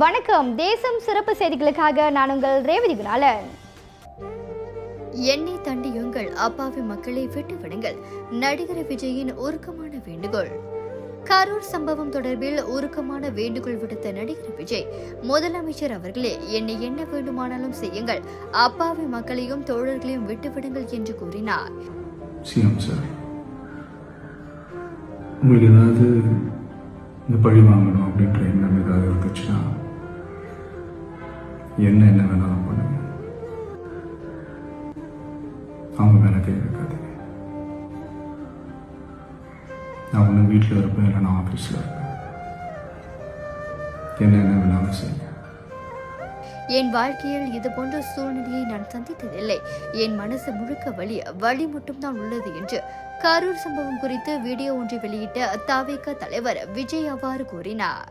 வணக்கம். தேசம் சிறப்பு செய்திகளுக்காக நான் உங்கள் ரேவதி குணாலன். எண்ணெய் தண்டியுங்கள். அப்பாவி மக்களை விட்டு விடுங்கள். நடிகர் விஜயின் உருக்கமான வேண்டுகோள். கரூர் சம்பவம் தொடர்பில் உருக்கமான வேண்டுகோள் விடுத்த நடிகர் விஜய் முதலமைச்சர் அவர்களே என்னை என்ன வேண்டுமானாலும் செய்யுங்கள். அப்பாவி மக்களையும் தோழர்களையும் விட்டுவிடுங்கள் என்று கூறினார். உங்களுக்கு ஏதாவது இந்த பழி வாங்கணும் அப்படின்ற எண்ணம் ஏதாவது இருந்துச்சுன்னா என்ன என்ன வேணாலும் பண்ணுங்க. அவங்க மேலே கை வைக்காதீங்க. நான் ஒன்று வீட்டில் இருப்பேன் இல்லை நான் ஆஃபீஸில் இருப்பேன். என்ன என்ன வேணாலும் செய்யுங்க. என் வாழ்க்கையில் இது போன்ற சூழ்நிலையை நான் சந்தித்ததில்லை. என் மனசு முழுக்க வழி வழி மட்டும்தான் உள்ளது என்று கரூர் சம்பவம் குறித்து வீடியோ ஒன்றை வெளியிட்ட தவிக தலைவர் விஜய் அவ்வாறு கூறினார்.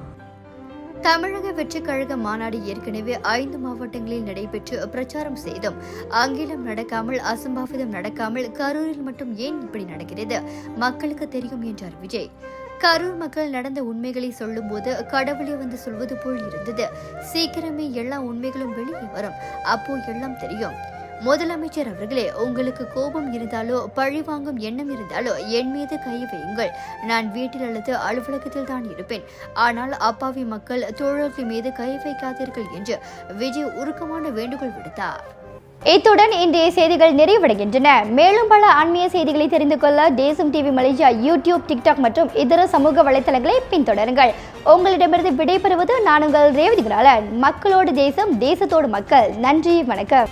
தமிழக வெற்றிக் கழக மாநாடு ஏற்கனவே ஐந்து மாவட்டங்களில் நடைபெற்று பிரச்சாரம் செய்தும். அங்கிலும் நடக்காமல் அசம்பாவிதம் நடக்காமல் கரூரில் மட்டும் ஏன் இப்படி நடக்கிறது? மக்களுக்கு தெரியும் என்றார் விஜய். கரூர் மக்கள் நடந்த உண்மைகளை சொல்லும்போது கடவுளை வந்து சொல்வது போல் இருந்தது. சீக்கிரமே எல்லா உண்மைகளும் வெளியே வரும். அப்போ எல்லாம் தெரியும். முதலமைச்சர் அவர்களே உங்களுக்கு கோபம் இருந்தாலோ பழி வாங்கும் எண்ணம் இருந்தாலோ என் மீது கை வையுங்கள். நான் வீட்டில் அல்லது அலுவலகத்தில் தான் இருப்பேன். ஆனால் அப்பாவி மக்கள் தோழர்கள் மீது கை வைக்காதீர்கள் என்று விஜய் உருக்கமான வேண்டுகோள் விடுத்தார். இத்துடன் இன்றைய செய்திகள் நிறைவடைகின்றன. மேலும் பல ஆன்மீக செய்திகளை தெரிந்து கொள்ள தேசம் டிவி மலேசியா யூடியூப் டிக்டாக் மற்றும் இதர சமூக வலைத்தளங்களை பின்தொடருங்கள். உங்களிடமிருந்து விடைபெறுவது நான் உங்கள் ரேவதி மக்களோடு தேசம் தேசத்தோடு மக்கள். நன்றி வணக்கம்.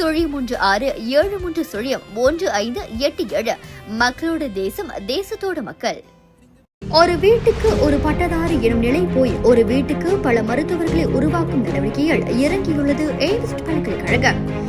சுழியம் ஒன்று ஆறு ஏழு மூன்று சுழியம் ஒன்று ஐந்து எட்டு ஏழு. மக்களோட தேசம் தேசத்தோட மக்கள். ஒரு வீட்டுக்கு ஒரு பட்டதாரி எனும் நிலை போய் ஒரு வீட்டுக்கு பல மருத்துவர்களை உருவாக்கும் நடவடிக்கையில் இறங்கியுள்ளது. எய்ம்ஸ் பல்கலைக்கழகம்.